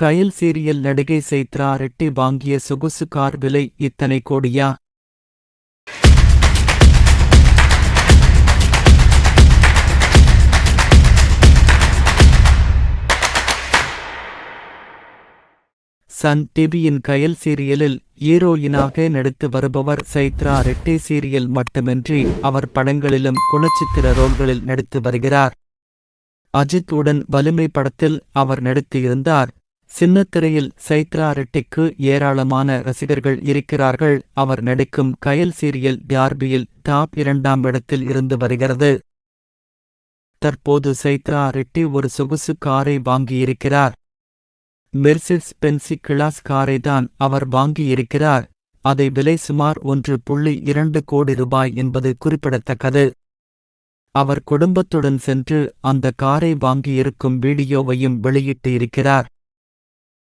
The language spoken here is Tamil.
கயல் சீரியல் நடிகை சைத்ரா ரெட்டி வாங்கிய சொகுசு கார் விலை இத்தனை கோடியா? சன் டிவியின் கயல் சீரியலில் ஹீரோயினாக நடித்து வருபவர் சைத்ரா ரெட்டி சீரியல் மட்டுமின்றி அவர் படங்களிலும் குணச்சித்திர ரோல்களில் நடித்து வருகிறார். அஜித் உடன் வலிமை படத்தில் அவர் நடித்திருந்தார். சின்னத்திரையில் சைத்ரா ரெட்டிக்கு ஏராளமான ரசிகர்கள் இருக்கிறார்கள். அவர் நடிக்கும் கயல் சீரியல் டார்பியில் டாப் இரண்டாம் இடத்தில் இருந்து வருகிறது. தற்போது சைத்ரா ரெட்டி ஒரு சொகுசு காரை வாங்கியிருக்கிறார். மெர்சிட்ஸ் பென்சி கிளாஸ் காரை தான் அவர் வாங்கியிருக்கிறார். அதை விலை சுமார் ஒன்று புள்ளி இரண்டு கோடி ரூபாய் என்பது குறிப்பிடத்தக்கது. அவர் குடும்பத்துடன் சென்று அந்த காரை வாங்கியிருக்கும் வீடியோவையும் வெளியிட்டு இருக்கிறார்